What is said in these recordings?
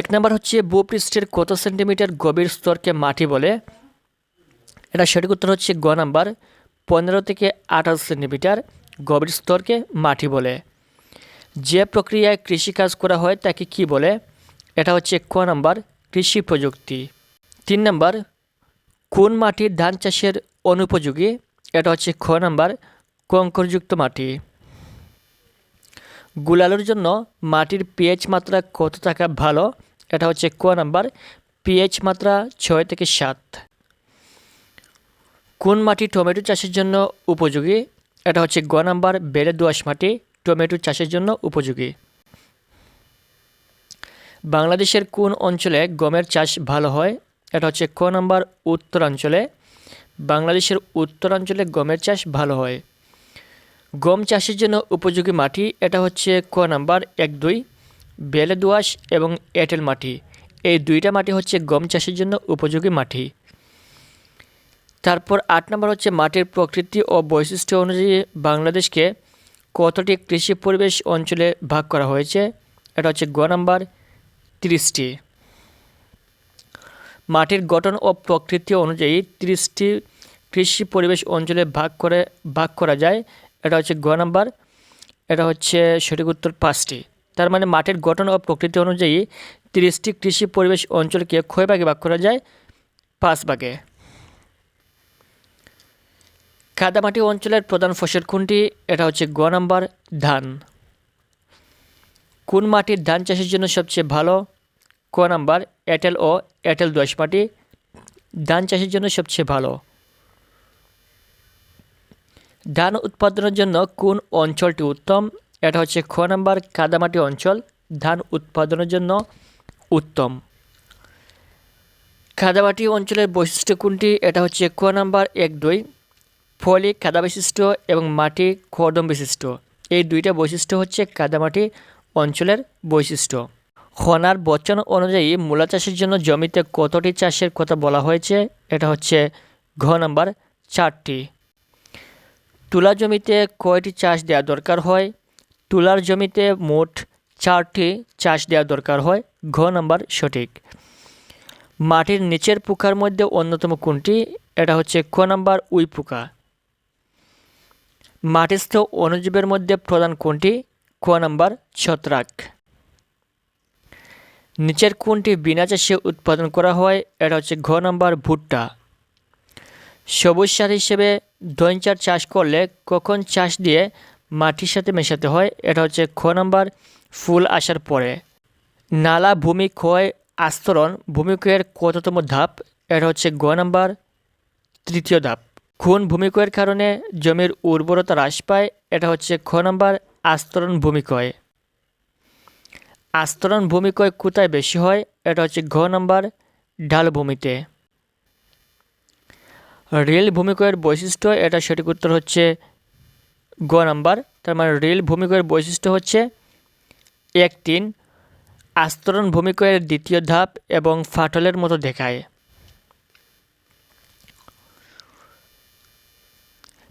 এক নম্বর হচ্ছে ভূপৃষ্ঠের কত সেন্টিমিটার গভীর স্তরকে মাটি বলে? এটা সঠিক উত্তর হচ্ছে গ নাম্বার, পনেরো থেকে আঠাশ সেন্টিমিটার গভীর স্তরকে মাটি বলে। যে প্রক্রিয়ায় কৃষিকাজ করা হয় তাকে কি বলে? এটা হচ্ছে ক নাম্বার, কৃষি প্রযুক্তি। তিন নাম্বার, কোন মাটির ধান চাষের অনুপযোগী? এটা হচ্ছে খ নাম্বার, কঙ্করযুক্ত মাটি। গুলালোর জন্য মাটির পিএইচ মাত্রা কত থাকা ভালো? এটা হচ্ছে ক নাম্বার পিএইচ মাত্রা ছয় থেকে সাত। কোন মাটি টমেটো চাষের জন্য উপযোগী? এটা হচ্ছে গ নাম্বার, বেলে দোআঁশ মাটি, টমেটো চাষের জন্য উপযোগী। বাংলাদেশের কোন অঞ্চলে গমের চাষ ভালো হয়? এটা হচ্ছে ক নাম্বার, উত্তরাঞ্চলে। বাংলাদেশের উত্তরাঞ্চলে গমের চাষ ভালো হয়। গম চাষের জন্য উপযোগী মাটি, এটা হচ্ছে ক নাম্বার, এক, দুই, বেলে দোআঁশ এবং এঁটেল মাটি। এই দুইটা মাটি হচ্ছে গম চাষের জন্য উপযোগী মাটি। তারপর আট নম্বর হচ্ছে মাটির প্রকৃতি ও বৈশিষ্ট্য অনুযায়ী বাংলাদেশকে কতটি কৃষি পরিবেশ অঞ্চলে ভাগ করা হয়েছে? এটা হচ্ছে গ নাম্বার, তিরিশটি। মাটির গঠন ও প্রকৃতি অনুযায়ী তিরিশটি কৃষি পরিবেশ অঞ্চলে ভাগ করে, ভাগ করা যায়। এটা হচ্ছে গ নাম্বার, এটা হচ্ছে সঠিক উত্তর পাঁচটি। তার মানে মাটির গঠন ও প্রকৃতি অনুযায়ী তিরিশটি কৃষি পরিবেশ অঞ্চলকে কয় ভাগে ভাগ করা যায় পাঁচ ভাগে। কাদামাটি অঞ্চলের প্রধান ফসল কোনটি? এটা হচ্ছে গ নাম্বার, ধান। কোন মাটির ধান চাষের জন্য সবচেয়ে ভালো? ক নাম্বার, এঁটেল ও এঁটেল দোআঁশ মাটি। ধান চাষের জন্য সবচেয়ে ভালো। ধান উৎপাদনের জন্য কোন অঞ্চলটি উত্তম? এটা হচ্ছে খ নাম্বার কাদামাটি অঞ্চল। ধান উৎপাদনের জন্য উত্তম। কাদামাটি অঞ্চলের বৈশিষ্ট্য কোনটি? এটা হচ্ছে ক নাম্বার এক দুই। ফলিক কাদা বিশিষ্ট এবং মাটি খর্দম বিশিষ্ট। এই দুইটা বৈশিষ্ট্য হচ্ছে কাদামাটি অঞ্চলের বৈশিষ্ট্য। খনার বচন অনুযায়ী মূলা চাষের জন্য জমিতে কতটি চাষের কথা বলা হয়েছে? এটা হচ্ছে ঘ নাম্বার চারটি। তুলা জমিতে কয়টি চাষ দেওয়া দরকার হয়? তুলার জমিতে মোট চারটি চাষ দেওয়া দরকার হয়। ঘ নাম্বার সঠিক। মাটির নিচের পোকার মধ্যে অন্যতম কোনটি? এটা হচ্ছে ক নাম্বার উই পোকা। মাটিস্থ অনুজীবের মধ্যে প্রধান কোনটি? ক নাম্বার ছত্রাক। নিচের কোনটি বিনা চাষে উৎপাদন করা হয়? এটা হচ্ছে ঘ নাম্বার ভুট্টা। সবুজ সার হিসেবে দইনচার চাষ করলে কখন চাষ দিয়ে মাটির সাথে মেশাতে হয়, এটা হচ্ছে খ নাম্বার, ফুল আসার পরে। নালা, ভূমি, ক্ষয়, আস্তরণ, ভূমিক্ষয়ের কততম ধাপ, এটা হচ্ছে গ নাম্বার, তৃতীয় ধাপ। খুন ভূমিক্ষয়ের কারণে জমির উর্বরতা হ্রাস পায়, এটা হচ্ছে খ নাম্বার, আস্তরণ, ভূমিক্ষয়। আস্তরণ, ভূমিক্ষয় কোথায় বেশি হয়, এটা হচ্ছে ঘ নাম্বার ঢালভূমিতে রেল ভূমিকয়ের বৈশিষ্ট্য, এটা সঠিক উত্তর হচ্ছে গ নাম্বার। তার মানে রেল ভূমিকয়ের বৈশিষ্ট্য হচ্ছে এক তিন আস্তরণ ভূমিক্ষয়ের দ্বিতীয় ধাপ এবং ফাটলের মতো দেখায়।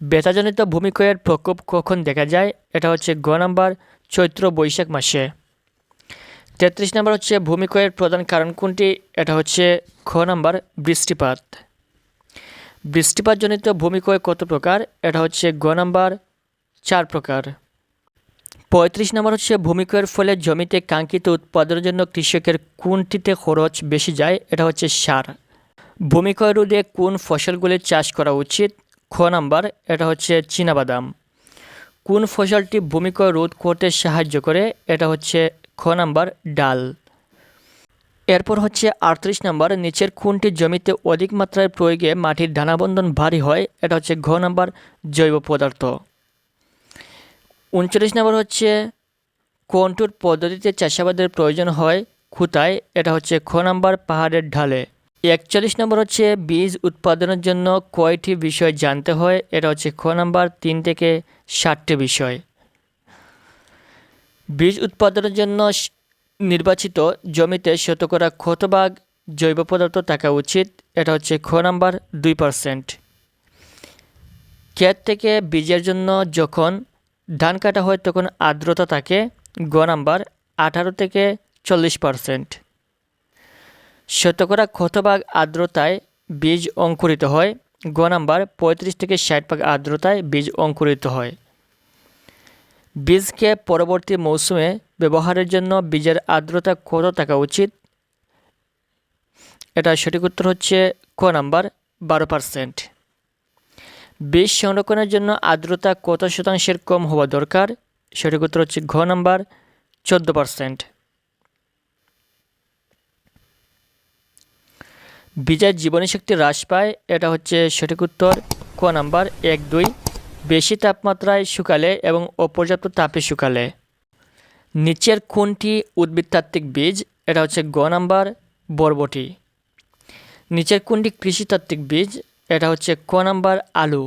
বেতাজনিত ভূমিক্ষয়ের প্রকোপ কখন দেখা যায়? এটা হচ্ছে গ নাম্বার, চৈত্র বৈশাখ মাসে। তেত্রিশ নম্বর হচ্ছে ভূমিক্ষয়ের প্রধান কারণ কোনটি? এটা হচ্ছে খ নাম্বার, বৃষ্টিপাত। বৃষ্টিপাতজনিত ভূমিক্ষয় কত প্রকার? এটা হচ্ছে গ নাম্বার, চার প্রকার। পঁয়ত্রিশ নম্বর হচ্ছে ভূমিক্ষয়ের ফলে জমিতে কাঙ্ক্ষিত উৎপাদনের জন্য কৃষকের কোনটিতে খরচ বেশি যায়? এটা হচ্ছে সার। ভূমিক্ষয় রোধে কোন ফসলগুলি চাষ করা উচিত? খ নাম্বার, এটা হচ্ছে চীনাবাদাম। কোন ফসলটি ভূমিক্ষয় রোধ করতে সাহায্য করে? এটা হচ্ছে খ নাম্বার, ডাল। এরপর হচ্ছে আটত্রিশ নম্বর, নিচের কোনটি জমিতে অধিক মাত্রায় প্রয়োগে মাটির দানাবন্ধন ভারী হয়, এটা হচ্ছে ঘ নাম্বার, জৈব পদার্থ। উনচল্লিশ নম্বর হচ্ছে কোনটুর পদ্ধতিতে চাষাবাদের প্রয়োজন হয় খুঁতায়, এটা হচ্ছে খ নাম্বার, পাহাড়ের ঢালে। একচল্লিশ নম্বর হচ্ছে বীজ উৎপাদনের জন্য কয়টি বিষয় জানতে হয়, এটা হচ্ছে খ নাম্বার, তিন থেকে ষাটটি বিষয়। বীজ উৎপাদনের জন্য নির্বাচিত জমিতে শতকরা ক্ষতভাগ জৈব পদার্থ থাকা উচিত, এটা হচ্ছে খ নাম্বার দুই পারসেন্ট ক্ষেত থেকে বীজের জন্য যখন ধান কাটা হয়, তখন আর্দ্রতা থাকে গ নাম্বার আঠারো থেকে চল্লিশ পারসেন্ট শতকরা কত ভাগ আর্দ্রতায় বীজ অঙ্কুরিত হয়, গ নাম্বার পঁয়ত্রিশ থেকে ষাট ভাগ আর্দ্রতায় বীজ অঙ্কুরিত হয়। বীজকে পরবর্তী মৌসুমে ব্যবহারের জন্য বীজের আর্দ্রতা কত থাকা উচিত? এটা সঠিক উত্তর হচ্ছে ক নাম্বার, বারো পার্সেন্ট বীজ সংরক্ষণের জন্য আর্দ্রতা কত শতাংশের কম হওয়া দরকার? সঠিক উত্তর হচ্ছে ঘ নাম্বার, চোদ্দ পার্সেন্ট বীজের জীবনী শক্তি হ্রাস পায়, এটা হচ্ছে সঠিক উত্তর, ক নাম্বার, এক দুই। বেশি তাপমাত্রায় শুকালে এবং অপর্যাপ্ত তাপে শুকালে। নিচের কোনটি উদ্ভিদতাত্ত্বিক বীজ? এটা হচ্ছে গ নাম্বার বরবটি। নিচের কোনটি কৃষিতাত্ত্বিক বীজ? এটা হচ্ছে ক নাম্বার আলু।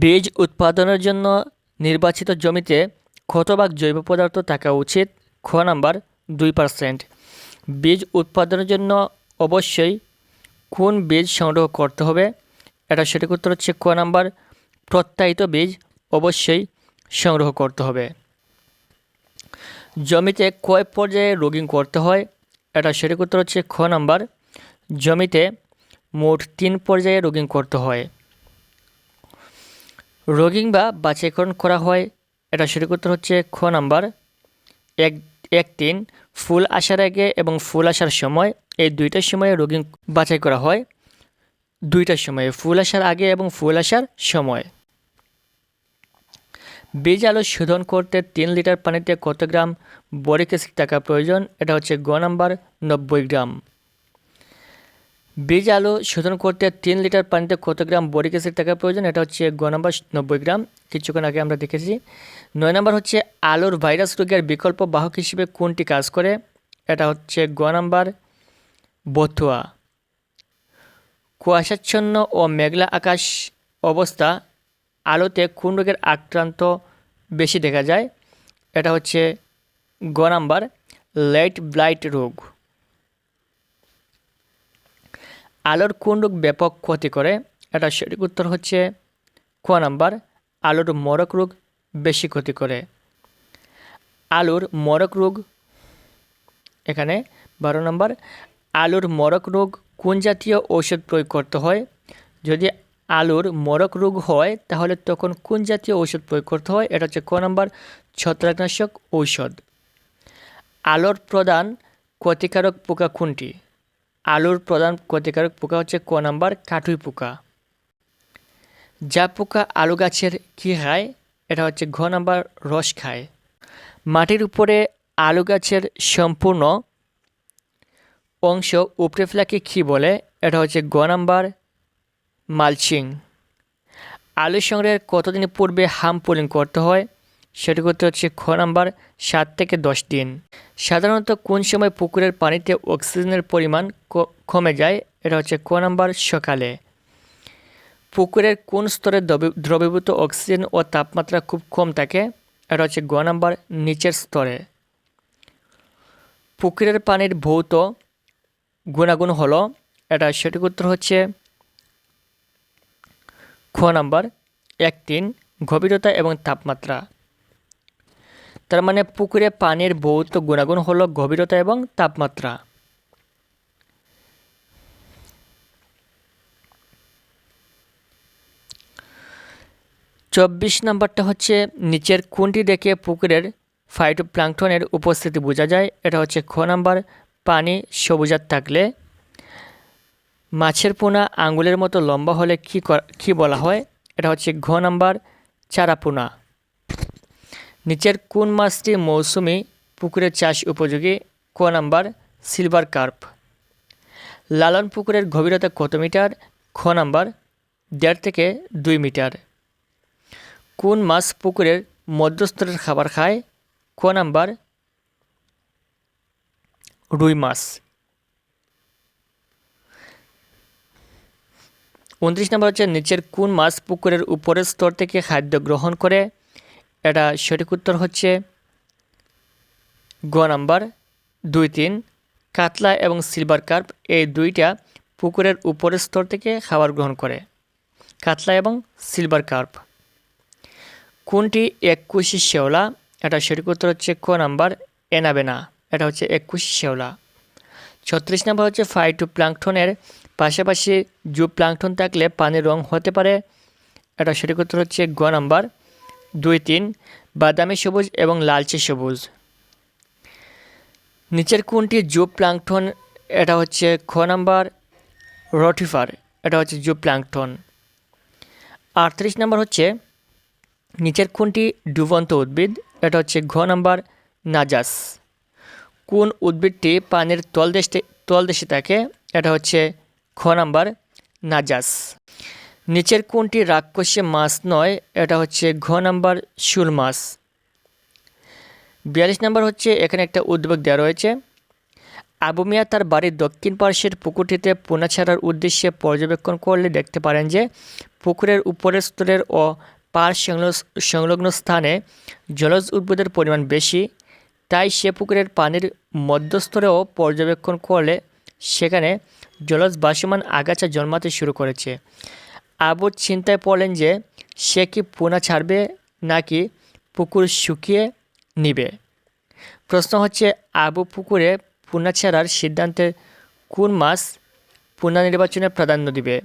বীজ উৎপাদনের জন্য নির্বাচিত জমিতে কত ভাগ জৈব পদার্থ থাকা উচিত, খ নাম্বার দুই পার্সেন্ট বীজ উৎপাদনের জন্য অবশ্যই কোন বীজ সংগ্রহ করতে হবে? এটা সঠিক উত্তর হচ্ছে ক নাম্বার প্রত্যায়িত বীজ অবশ্যই সংগ্রহ করতে হবে। জমিতে কয় পর্যায়ে রোগিং করতে হয়? এটা সঠিক উত্তর হচ্ছে খ নাম্বার। জমিতে মোট তিন পর্যায়ে রোগিং করতে হয়। রোগিং বা বাছাইকরণ করা হয়, এটা সঠিক উত্তর হচ্ছে খ নাম্বার। এক এক তিন, ফুল আসার আগে এবং ফুল আসার সময় এই দুইটার সময়ে রোগিং বাছাই করা হয়। দুইটার সময়ে ফুল আসার আগে এবং ফুল আসার সময়। বীজ আলু শোধন করতে তিন লিটার পানিতে কত গ্রাম? বরিক অ্যাসিড থাকা প্রয়োজন, এটা হচ্ছে গ নাম্বার, নব্বই গ্রাম। বীজ আলু শোধন করতে তিন লিটার পানিতে কত গ্রাম বরিক অ্যাসিড থাকা প্রয়োজন, এটা হচ্ছে গ নাম্বার, নব্বই গ্রাম। কিছুক্ষণ আগে আমরা দেখেছি। নয় নম্বর হচ্ছে, আলুর ভাইরাস রোগের বিকল্প বাহক হিসেবে কোনটি কাজ করে? এটা হচ্ছে গ নাম্বার, বথুয়া। কুয়াশাচ্ছন্ন ও মেঘলা আকাশ অবস্থা আলোতে কোন রোগের আক্রান্ত বেশি দেখা যায়? এটা হচ্ছে গ নাম্বার লাইট ব্লাইট রোগ। আলোর কোন রোগ ব্যাপক ক্ষতি করে? এটা সঠিক উত্তর হচ্ছে ক নাম্বার, আলোর মরক রোগ বেশি ক্ষতি করে। আলুর মরক রোগ, এখানে বারো নম্বর, আলুর মরক রোগ কোন জাতীয় ঔষধ প্রয়োগ করতে হয়? যদি আলুর মরক রোগ হয়, তাহলে তখন কোন জাতীয় ঔষধ প্রয়োগ করতে হয়? এটা হচ্ছে ক নম্বর, ছত্রাকনাশক ঔষধ। আলোর প্রধান ক্ষতিকারক পোকা কোনটি? আলুর প্রধান ক্ষতিকারক পোকা হচ্ছে ক নাম্বার, কাঠুই পোকা। যা পোকা আলু গাছের কী খায়? এটা হচ্ছে ঘ নাম্বার, রস খায়। মাটির উপরে আলু গাছের সম্পূর্ণ অংশ উপড়ে ফেলাকে কী বলে? এটা হচ্ছে গ নাম্বার মালচিং। আলু সংগ্রহের কতদিন পূর্বে হাম পুলিং করতে হয়? সেটি করতে হচ্ছে খ নাম্বার, সাত থেকে দশ দিন। সাধারণত কোন সময় পুকুরের পানিতে অক্সিজেনের পরিমাণ কমে যায়? এটা হচ্ছে ক নাম্বার, সকালে। পুকুরের কোন স্তরে দ্রবীভূত অক্সিজেন ও তাপমাত্রা খুব কম থাকে? এটা হচ্ছে গ নাম্বার, নিচের স্তরে। পুকুরের পানির ভৌত গুণাগুণ হলো, এটা সঠিক উত্তর হচ্ছে খ নাম্বার এক তিন গভীরতা এবং তাপমাত্রা। তার মানে পুকুরে পানির ভৌত গুণাগুণ হলো গভীরতা এবং তাপমাত্রা। চব্বিশ নাম্বারটা হচ্ছে, নিচের কোনটি দেখে পুকুরের ফাইটোপ্লাঙ্কটনের উপস্থিতি বোঝা যায়। এটা হচ্ছে খ নাম্বার, পানি সবুজাত থাকলে মাছের পোনা আঙ্গুলের মতো লম্বা হলে কি কী বলা হয়? এটা হচ্ছে ঘ নাম্বার চারাপোনা নিচের কোন মাছটি মৌসুমি পুকুরের চাষ উপযোগী? ক নাম্বার সিলভার কার্প। লালন পুকুরের গভীরতা কত মিটার? খ নাম্বার দেড় থেকে দুই মিটার। কোন মাছ পুকুরের মধ্যস্তরের খাবার খায়? ক নাম্বার রুই মাছ। উনত্রিশ নম্বর হচ্ছে নিচের কোন মাছ পুকুরের উপরের স্তর থেকে খাদ্য গ্রহণ করে? এটা সঠিক উত্তর হচ্ছে গ নাম্বার, দুই তিন, কাতলা এবং সিলভার কার্প এই দুইটা পুকুরের উপরের স্তর থেকে খাবার গ্রহণ করে। কাতলা এবং সিলভার কার্প। কোনটি একুশি শেওলা এটা সঠিক উত্তর হচ্ছে ক নাম্বার, এনাবেনা। এটা হচ্ছে একুশি শেওলা ছত্রিশ নাম্বার হচ্ছে ফাইটো প্লাঙ্কটনের পাশাপাশি জু প্লাঙ্কটন থাকলে পানির রং হতে পারে। এটা সঠিক উত্তর হচ্ছে গ নাম্বার। দুই তিন, বাদামি সবুজ এবং লালচে সবুজ। নিচের কোনটি জু প্লাঙ্কটন এটা হচ্ছে খ নাম্বার। রটিফার এটা হচ্ছে জু প্লাঙ্কটন আটত্রিশ নাম্বার হচ্ছে নিচের কোনটি ডুবন্ত উদ্ভিদ? এটা হচ্ছে ঘ নাম্বার, নাজাস। কোন উদ্ভিদটি পানির তলদেশে তলদেশে থাকে এটা হচ্ছে খ নাম্বার, নাজাস। নিচের কোনটি রাক্ষসে মাছ নয়, এটা হচ্ছে ঘ নাম্বার, শুল মাছ। বিয়াল্লিশ নাম্বার হচ্ছে এখানে একটা উদ্বেগ দেওয়া রয়েছে। আবু মিয়া তার বাড়ির দক্ষিণ পার্শ্বের পুকুরটিতে পোনা ছাড়ার উদ্দেশ্যে পর্যবেক্ষণ করলে দেখতে পারেন যে, পুকুরের উপরের স্তরের ও পার সংলগ্ন- সংলগ্ন স্থানে জলজ উদ্ভিদের পরিমাণ বেশি তাই সে পুকুরের পানির মধ্যস্তরেও পর্যবেক্ষণ করলে সেখানে জলজ ভাসমান আগাছা জন্মাতে শুরু করেছে। আবু চিন্তায় পড়লেন যে, সে কি পোনা ছাড়বে নাকি পুকুর শুকিয়ে নিবে? প্রশ্ন হচ্ছে, আবু পুকুরে পোনা ছাড়ার সিদ্ধান্তে কোন মাস পুনা নির্বাচনে প্রাধান্য দিবে?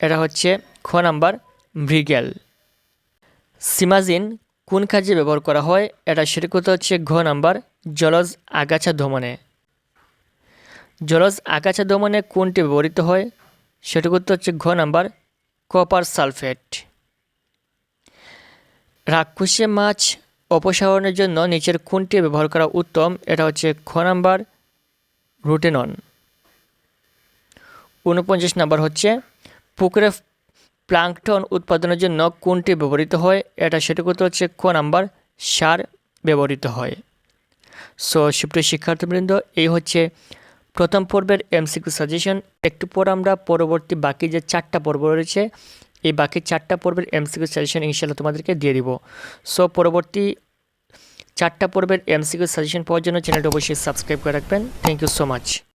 এটা হচ্ছে খ নাম্বার, মৃগেল। সিমাজিন কোন কাজে ব্যবহার করা হয়? এটা উত্তর হচ্ছে ঘ নাম্বার, জলজ আগাছা দমনে। জলজ আগাছা দমনে কোনটি ব্যবহৃত হয়? উত্তর হচ্ছে ঘ নাম্বার কপার সালফেট রাক্ষসে মাছ অপসারণের জন্য নিচের কোনটি ব্যবহার করা উত্তম? এটা হচ্ছে খ নাম্বার, রুটেনন। উনপঞ্চাশ নাম্বার হচ্ছে পুকুরে প্লাঙ্কটন উৎপাদনের জন্য কোনটি ব্যবহৃত হয়? এটা সঠিক করতে হচ্ছে ক নাম্বার, সার ব্যবহৃত হয়। সো সুপ্রিয় শিক্ষার্থীবৃন্দ, এই হচ্ছে প্রথম পর্বের এমসিকিউ সাজেশন। একটু পর আমরা পরবর্তী বাকি যে চারটা পর্ব রয়েছে, এই বাকি চারটা পর্বের এমসিকিউ সাজেশন ইনশাল্লাহ তোমাদেরকে দিয়ে দিব। সো পরবর্তী চারটা পর্বের এমসিকিউ সাজেশন পাওয়ার জন্য চ্যানেলটা অবশ্যই সাবস্ক্রাইব করে রাখবেন। Thank you so much